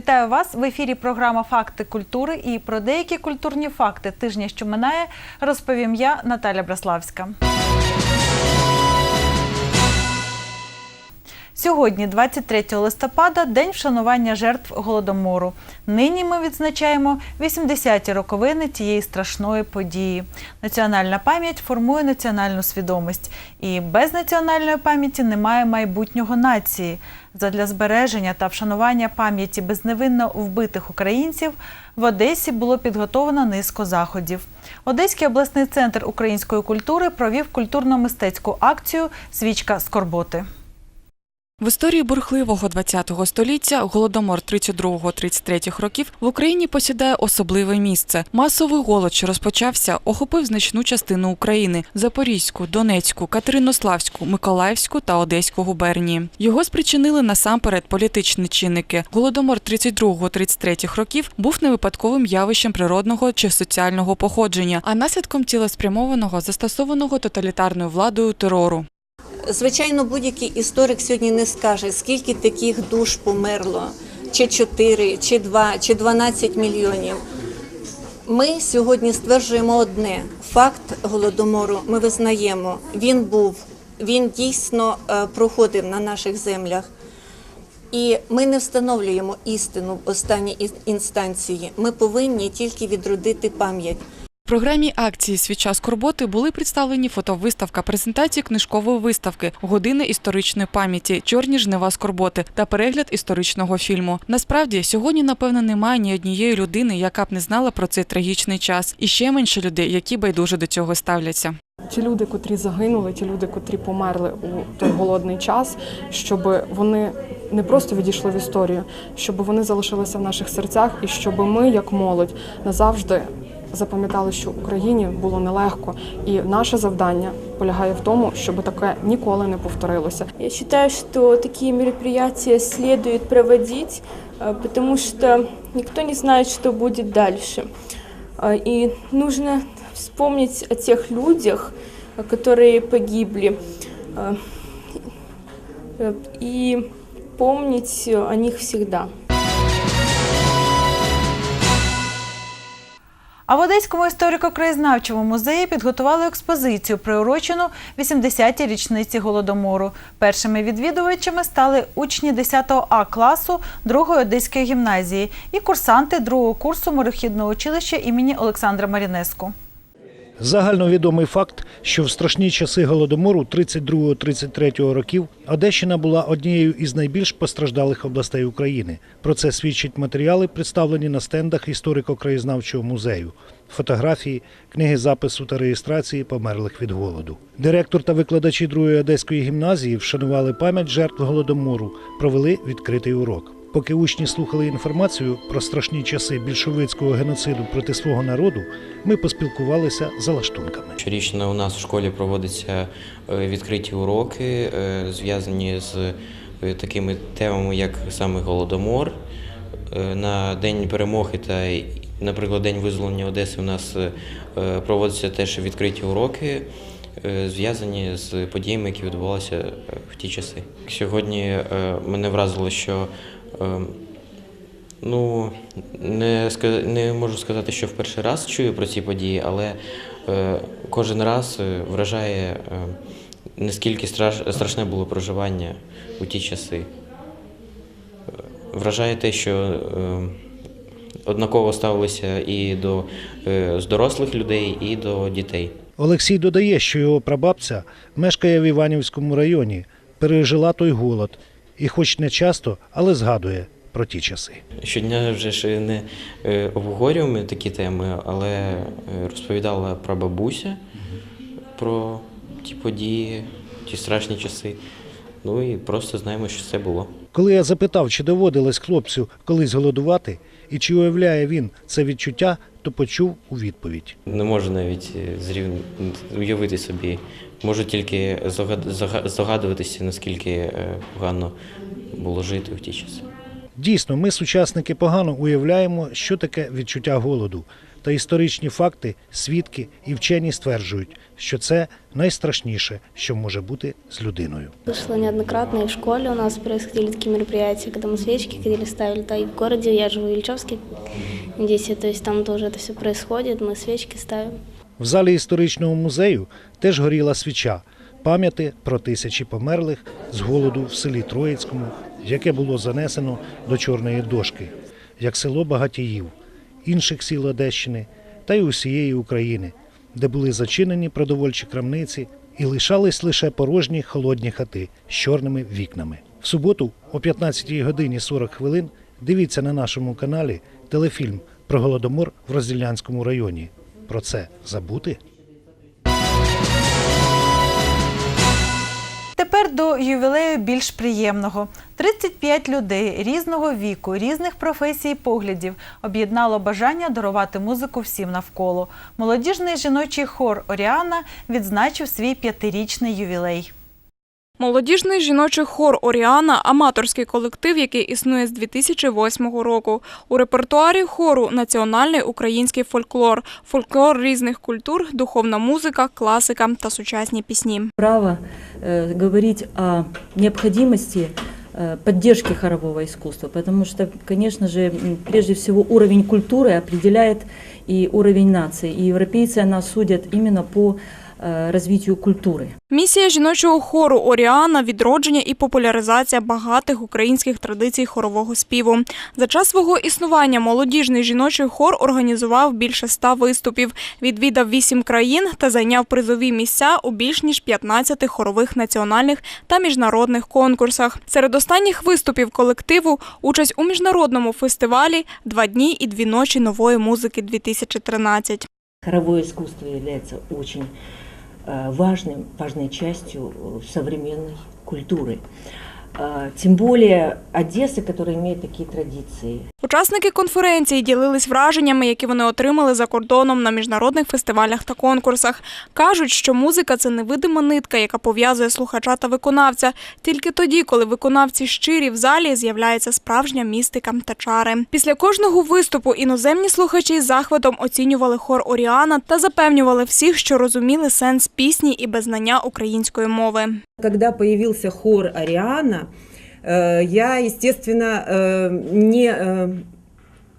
Вітаю вас в ефірі. Програма Факти культури. І про деякі культурні факти тижня, що минає, розповім я, Наталя Браславська. Сьогодні, 23 листопада, день вшанування жертв голодомору. Нині ми відзначаємо 80-ті роковини цієї страшної події. Національна пам'ять формує національну свідомість, і без національної пам'яті немає майбутнього нації. Задля збереження та вшанування пам'яті безневинно вбитих українців в Одесі було підготовлено низку заходів. Одеський обласний центр української культури провів культурно-мистецьку акцію Свічка скорботи. В історії бурхливого ХХ століття голодомор 32-33 років в Україні посідає особливе місце. Масовий голод, що розпочався, охопив значну частину України – Запорізьку, Донецьку, Катеринославську, Миколаївську та Одеську губернії. Його спричинили насамперед політичні чинники. Голодомор 32-33 років був не випадковим явищем природного чи соціального походження, а наслідком цілеспрямованого застосованого тоталітарною владою терору. Звичайно, будь-який історик сьогодні не скаже, скільки таких душ померло, чи 4, чи 2, чи 12 мільйонів. Ми сьогодні стверджуємо одне: факт голодомору ми визнаємо. Він був, він дійсно е, проходив на наших землях. І ми не встановлюємо істину в останній інстанції. Ми повинні тільки відродити пам'ять. Програмі акції Свіча скорботи були представлені фотовиставка презентації книжкової виставки Години історичної пам'яті Чорні жнива скорботи та перегляд історичного фільму. Насправді сьогодні, напевно, немає ні однієї людини, яка б не знала про цей трагічний час, і ще менше людей, які байдуже до цього ставляться. Ті люди, котрі загинули, ті люди, котрі померли у той голодний час, щоб вони не просто відійшли в історію, щоб вони залишилися в наших серцях, і щоб ми, як молодь, назавжди запам'ятали, що Україні було нелегко, і наше завдання полягає в тому, щоб таке ніколи не повторилося. Я считаю, что такие мероприятия следует проводить, э, потому что никто не знает, что будет дальше. А, И нужно вспомнить о тех людях, э, которые погибли, э, э, и помнить о них всегда. А в Одеському історико-краєзнавчому музеї підготували експозицію, приурочену 80-й річниці голодомору. Першими відвідувачами стали учні 10 А класу 2-ї Одеської гімназії і курсанти 2-го курсу морохідного училища імені Олександра Марінеску. Загальновідомий факт, що в страшні часи голодомору 32-33 років Одещина була однією із найбільш постраждалих областей України. Про це свідчать матеріали, представлені на стендах історико-краєзнавчого музею, фотографії, книги запису та реєстрації померлих від голоду. Директор та викладачі другої одеської гімназії вшанували пам'ять жертв голодомору, провели відкритий урок. Поки учні слухали інформацію про страшні часи більшовицького геноциду проти свого народу, ми поспілкувалися за лаштунками. Щорічно у нас в школі проводяться е, відкриті уроки, е, зв'язані з е, такими темами, як саме голодомор. На День перемоги та, наприклад, День визволення Одеси у нас проводяться теж відкриті уроки, зв'язані з подіями, які відбувалися в ті часи. Сьогодні мене вразило, що Ну, не, не можу сказати, що в перший раз чую про ці події, але е, кожен раз е, вражає, е, наскільки страш, страшне було проживання у ті часи. Вражає те, що однаково ставилися і до з дорослих людей, і до дітей. Олексій додає, що його прабабця мешкає в Іванівському районі, пережила той голод і, хоч не часто, але згадує про ті часи. Щодня вже ж не е, обговорюємо такі теми, але е, розповідала про бабуся, про ті події, ті страшні часи. Ну і просто знаємо, що це було. Коли я запитав, чи доводилось хлопцю колись голодувати, і чи уявляє він це відчуття, то почув у відповідь. Не можу навіть е, зрів... уявити собі. Можу тільки здогадуватися, наскільки е, погано було жити в ті часи. Дійсно, ми, сучасники, погано уявляємо, що таке відчуття голоду. Та історичні факти, свідки і вчені стверджують, що це найстрашніше, що може бути з людиною. Слышала неоднократно, и в школе у нас происходили такие мероприятия, когда мы свечки ходили, ставили, да и в городе, я живу в Ильичевске, здесь, то есть там тоже это все происходит, мы свечки ставим. В залі історичного музею теж горіла свіча пам'яті про тисячі померлих з голоду в селі Троїцькому, яке було занесено до Чорної дошки, як село багатіїв, інших сіл Одещини та й усієї України, де були зачинені продовольчі крамниці і лишались лише порожні холодні хати з чорними вікнами. В суботу о 15 годині 40 хвилин дивіться на нашому каналі телефільм про голодомор в Розділянському районі. Про це забути? Тепер до ювілею більш приємного. 35 людей різного віку, різних професій і поглядів об'єднало бажання дарувати музику всім навколо. Молодіжний жіночий хор Оріана відзначив свій п'ятирічний ювілей. Молодіжний жіночий хор Оріана аматорський колектив, який існує з 2008 року. У репертуарі хору національний український фольклор, фольклор різних культур, духовна музика, класика та сучасні пісні. право э, говорить о необходимости э, поддержки хорового искусства, потому что, конечно же, м, прежде всего уровень культуры определяет и уровень нации, и европейцы нас судят именно по э, развитию культуры. Місія жіночого хору Оріана відродження і популяризація багатих українських традицій хорового співу. За час свого існування молодіжний жіночий хор організував більше ста виступів, відвідав вісім країн та зайняв призові місця у більш ніж 15 хорових національних та міжнародних конкурсах. Серед останніх виступів колективу участь у міжнародному фестивалі Два дні і дві ночі нової музики 2013 Хоровое искусство является очень э, важным, важной частью э, современной культуры. Тем более Одесса, которая имеет такие традиции. Учасники конференції ділились враженнями, які вони отримали за кордоном на міжнародних фестивалях та конкурсах. Кажуть, що музика це невидима нитка, яка пов'язує слухача та виконавця. Тільки тоді, коли виконавці щирі в залі, з'являється справжня містика та чари. Після кожного виступу іноземні слухачі з захватом оцінювали хор Оріана та запевнювали всіх, що розуміли сенс пісні і без знання української мови. Когда появился хор Ариана, э, я, естественно, э, не э,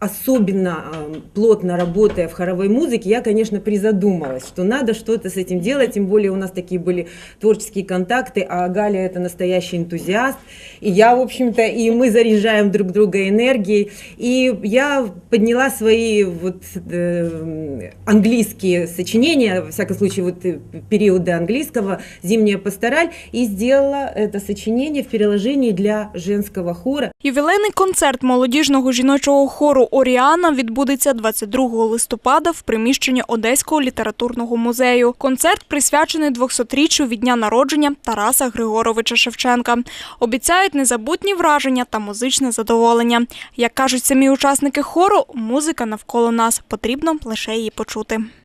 особенно э, плотно работая в хоровой музыке, я, конечно, призадумалась, что надо что-то с этим делать, тем более у нас такие были творческие контакты, а Галя это настоящий энтузиаст, и я, в общем-то, и мы заряжаем друг друга энергией, и я подняла свои вот э, английские сочинения, во всяком случае, вот э, периода английского, «Зимняя пастораль», и сделала это сочинение в переложении для женского хора. Ювілейний концерт молодіжного жіночого хору Оріана відбудеться 22 листопада в приміщенні Одеського літературного музею. Концерт присвячений 200-річчю від дня народження Тараса Григоровича Шевченка. Обіцяють незабутні враження та музичне задоволення. Як кажуть самі учасники хору, музика навколо нас. Потрібно лише її почути. –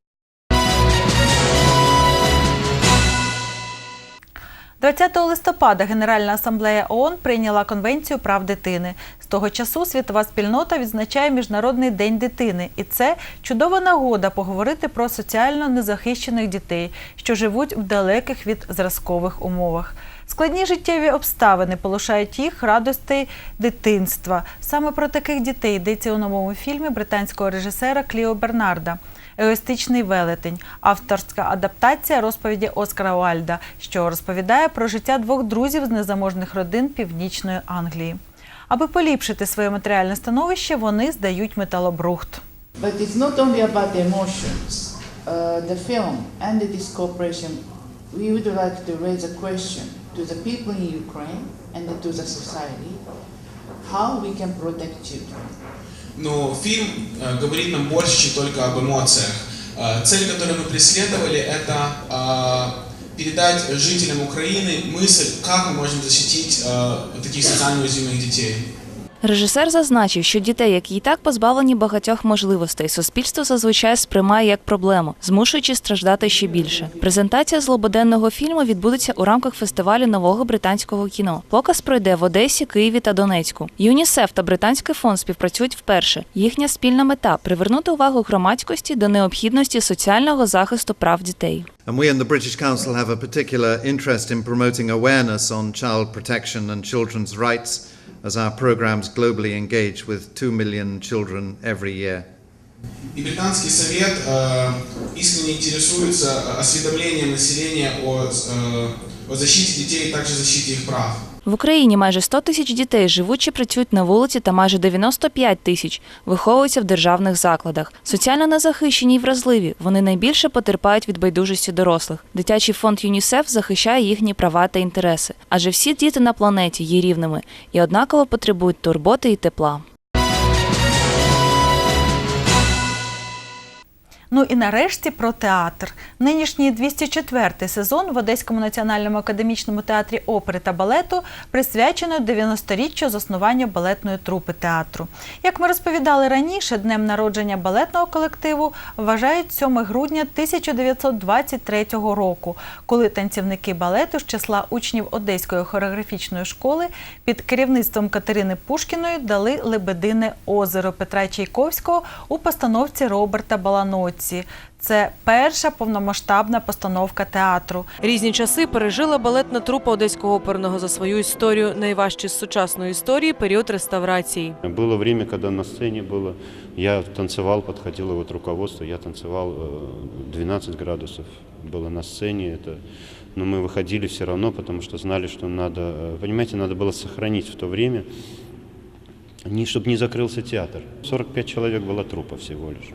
20 листопада Генеральна асамблея ООН прийняла Конвенцію прав дитини. З того часу світова спільнота відзначає Міжнародний день дитини, і це чудова нагода поговорити про соціально незахищених дітей, що живуть в далеких від зразкових умовах. Складні життєві обставини полишають їх радостей дитинства. Саме про таких дітей йдеться у новому фільмі британського режисера Кліо Бернарда. Егоїстичний велетень, авторська адаптація розповіді Оскара Уальда, що розповідає про життя двох друзів з незаможних родин північної Англії. Аби поліпшити своє матеріальне становище, вони здають металобрухт. But it's not only about the emotions. Uh, the film and this cooperation, we would like to raise a question to the people in Ukraine and to the society, how we can protect children. Но фильм э, говорит нам больше, чем только об эмоциях. Э, цель, которую мы преследовали, это э, передать жителям Украины мысль, как мы можем защитить э, таких социально уязвимых детей. Режисер зазначив, що дітей, які і так позбавлені багатьох можливостей, суспільство зазвичай сприймає як проблему, змушуючи страждати ще більше. Презентація злободенного фільму відбудеться у рамках фестивалю нового британського кіно. Показ пройде в Одесі, Києві та Донецьку. ЮНІСЕФ та британський фонд співпрацюють вперше. Їхня спільна мета привернути увагу громадськості до необхідності соціального захисту прав дітей. And we in the British Council have a particular interest in promoting awareness on child protection and children's rights as our programs globally engage with 2 million children every year. И британский совет э, искренне интересуется э, осведомлением населения о, э, о защите детей и также защите их прав. В Україні майже 100 тисяч дітей живуть чи працюють на вулиці, та майже 95 тисяч виховуються в державних закладах. Соціально незахищені й вразливі. Вони найбільше потерпають від байдужості дорослих. Дитячий фонд ЮНІСЕФ захищає їхні права та інтереси, адже всі діти на планеті є рівними і однаково потребують турботи і тепла. Ну і нарешті про театр. Нинішній 204-й сезон в Одеському національному академічному театрі опери та балету присвячено 90-річчю заснування балетної трупи театру. Як ми розповідали раніше, днем народження балетного колективу вважають 7 грудня 1923 року, коли танцівники балету з числа учнів Одеської хореографічної школи під керівництвом Катерини Пушкіної дали Лебедине озеро Петра Чайковського у постановці Роберта Баланоці. Це перша повномасштабна постановка театру. Різні часи пережила балетна трупа одеського оперного за свою історію. Найважчий з сучасної історії період реставрації. Было время, когда на сцене было, я танцевал, подходило вот руководство, я танцевал э, 12 градусов было на сцене, это, но мы выходили все равно, потому что знали, что надо, э, понимаете, надо было сохранить в то время, не, чтобы не закрылся театр. 45 человек было трупа всего лишь.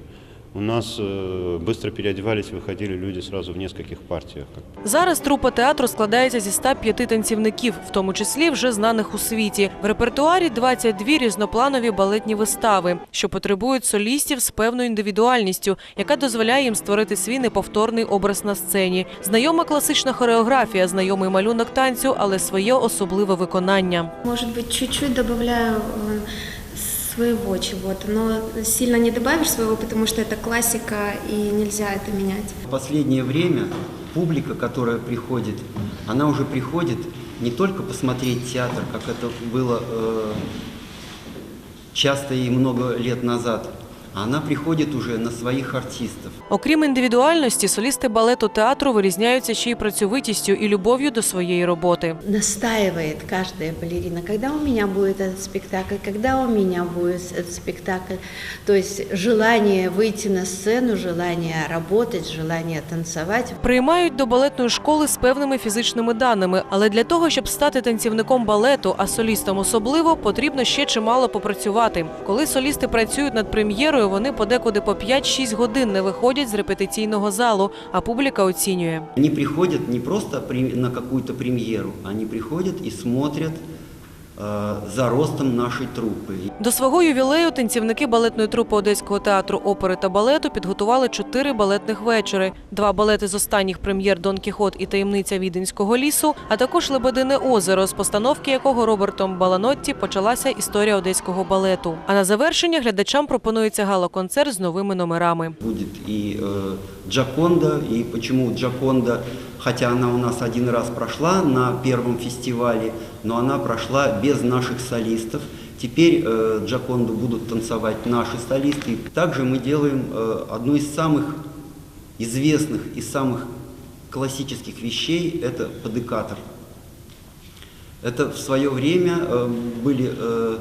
У нас э, быстро переодевались, выходили люди сразу в нескольких партиях. Зараз трупа театру складається зі 105 танцівників, в тому числі вже знаних у світі. В репертуарі 22 різнопланові балетні вистави, що потребують солістів з певною індивідуальністю, яка дозволяє їм створити свій неповторний образ на сцені. Знайома класична хореографія, знайомий малюнок танцю, але своє особливе виконання. Может быть, чуть-чуть добавляю э, своего чего-то, но сильно не добавишь своего, потому что это классика и нельзя это менять. В последнее время публика, которая приходит, она уже приходит не только посмотреть театр, как это было э, часто и много лет назад, а она приходит уже на своих артистов. Окрім індивідуальності, солісти балету театру вирізняються ще й працьовитістю і любов'ю до своєї роботи. настаивает каждая балерина, когда у меня будет этот спектакль, когда у меня будет этот спектакль. То есть желание выйти на сцену, желание работать, желание танцевать. Приймають до балетної школи з певними фізичними даними, але для того, щоб стати танцівником балету, а солістом особливо, потрібно ще чимало попрацювати. Коли солісти працюють над прем'єрою, вони подекуди по 5-6 годин не виходять з репетиційного залу, а публіка оцінює. Вони приходять не просто на какую-то вони приходять і дивляться за ростом нашей труппы. До свого ювілею танцівники балетної трупи Одеського театру опери та балету підготували чотири балетних вечори: два балети з останніх прем'єр Дон Кіхот і таємниця Віденського лісу, а також Лебедине озеро, з постановки якого Робертом Баланотті почалася історія одеського балету. А на завершення глядачам пропонується гала-концерт з новими номерами. Будет и э, Джаконда, и почему Джаконда, хотя она у нас один раз прошла на первом фестивале, но она прошла без наших солистов. Теперь э, Джаконду будут танцевать наши солисты. Также мы делаем э, одну из самых известных и самых классических вещей – это подыкатор. Это в свое время э, были э,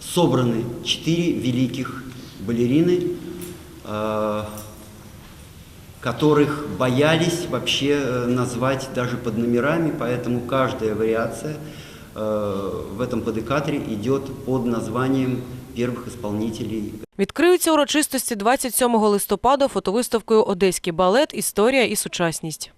собраны четыре великих балерины, э, которых боялись вообще э, назвать даже под номерами, поэтому каждая вариация э, в этом подыкаторе идет под названием первых исполнителей Відкриються урочистості 27 листопада фотовиставкою Одеський балет Історія і сучасність.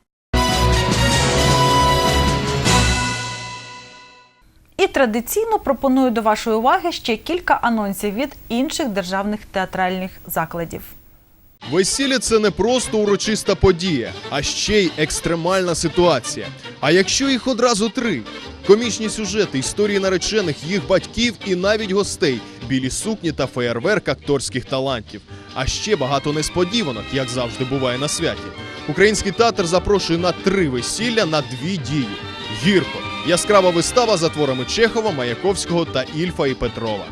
І традиційно пропоную до вашої уваги ще кілька анонсів від інших державних театральних закладів. Весілля це не просто урочиста подія, а ще й екстремальна ситуація. А якщо їх одразу три: комічні сюжети, історії наречених, їх батьків і навіть гостей, білі сукні та феєрверк акторських талантів. А ще багато несподіванок, як завжди буває на святі. Український театр запрошує на три весілля на дві дії. Гірко яскрава вистава за творами Чехова, Маяковського та Ільфа і Петрова.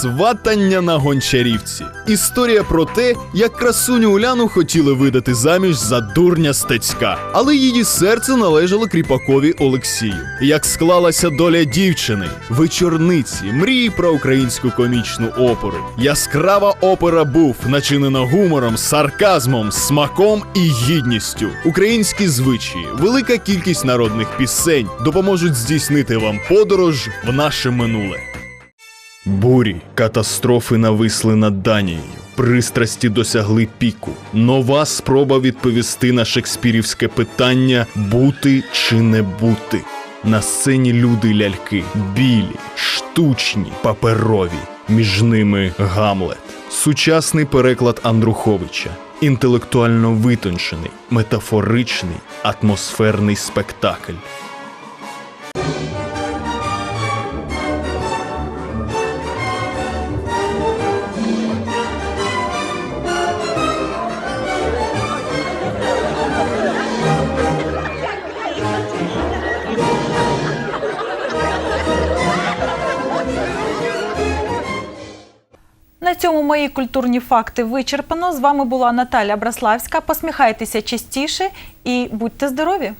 Сватання на гончарівці. Історія про те, як красуню Уляну хотіли видати заміж за дурня стецька, але її серце належало кріпакові Олексію. Як склалася доля дівчини, вечорниці, мрії про українську комічну оперу. Яскрава опера був начинена гумором, сарказмом, смаком і гідністю. Українські звичаї, велика кількість народних пісень допоможуть здійснити вам подорож в наше минуле. Бурі, катастрофи нависли над Данією. Пристрасті досягли піку. Нова спроба відповісти на шекспірівське питання бути чи не бути. На сцені люди ляльки, білі, штучні, паперові. Між ними Гамлет. Сучасний переклад Андруховича. Інтелектуально витончений, метафоричний, атмосферний спектакль. Цьому мої культурні факти вичерпано. З вами була Наталя Браславська. Посміхайтеся частіше і будьте здорові!